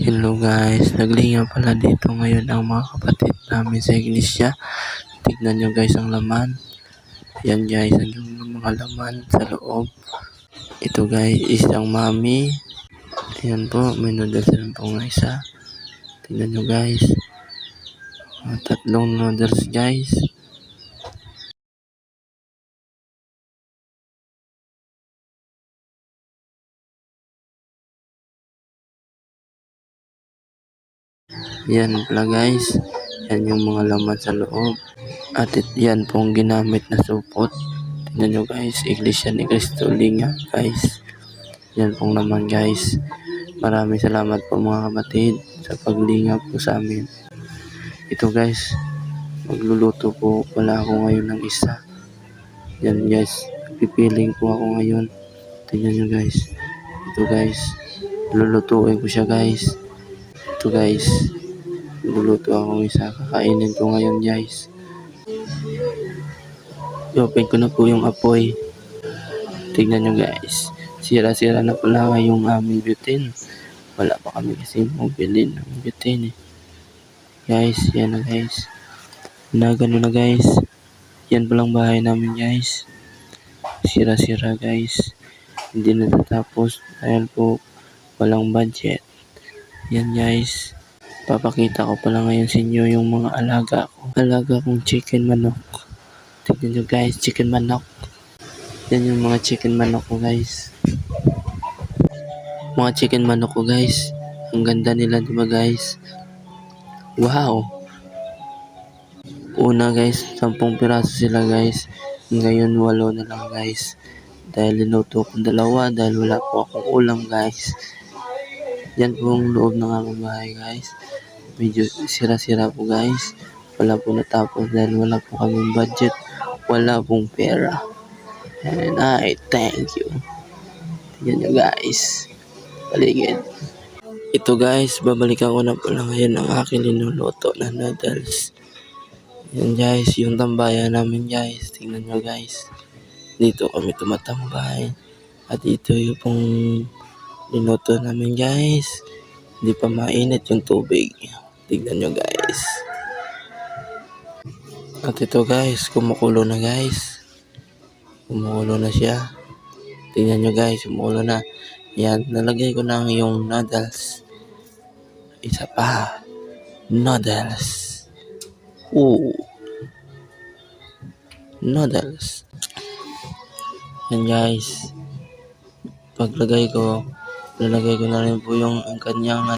Hello guys, naglinga pala dito ngayon ang mga kapatid namin sa iglesia. Tignan nyo guys ang laman. Yan guys, ang yung mga laman sa loob. Ito guys, isang mami. Ayan po, may noodles rin po nga isa. Tignan nyo guys. Tatlong noodles guys. Yan pala guys. Yan yung mga laman sa loob. At it- yan pong ginamit na supot. Tingnan nyo guys. Iglesia ni Cristo Linga guys. Yan pong naman guys. Maraming salamat po mga kapatid sa paglinga po sa amin. Ito guys. Magluluto po pala ako ngayon ng isa. Yan guys. Pipiling po ako ngayon. Tingnan nyo guys. Ito guys. Lulutuin ko siya guys. Ito guys. Luluto ako isa. Kakainin ko ngayon guys. I-open ko na po yung apoy. Tignan nyo guys. Sira-sira na pala yung aming butane. Wala pa kami kasi mabili ng butane eh. Guys, yan na guys. Na gano'n na guys. Yan palang bahay namin guys. Sira-sira guys. Hindi natatapos dahil po walang budget. Yan guys. Papakita ko pala ngayon sa inyo yung mga alaga ko. Alaga kong chicken manok. Tignan nyo guys, chicken manok. Yan yung mga chicken manok ko guys. Mga chicken manok ko guys. Ang ganda nila diba guys? Wow! Una guys, 10 piraso sila guys. Ngayon walo na lang guys. Dahil linuto ko dalawa dahil wala po akong ulam guys. Yan po ang loob ng aming bahay guys. Medyo sira-sira po guys. Wala po natapos dahil wala po kaming budget. Wala pong pera. And I thank you. Yan nyo guys. Paligid. Ito guys, babalikan ko na pala ngayon ang aking linuluto na noodles. Yan guys, yung tambayan namin guys. Tingnan nyo guys. Dito kami tumatambay. At ito yung pong linuto namin guys. Hindi pa mainit yung tubig. Tignan nyo guys. At ito guys, kumukulo na guys. Kumukulo na siya. Tingnan nyo guys, kumukulo na. Yan, nalagay ko na yung noodles. Isa pa. Noodles. Ooh. Noodles. Yan guys. Paglagay ko, lalagay ko na rin po yung ang kanyang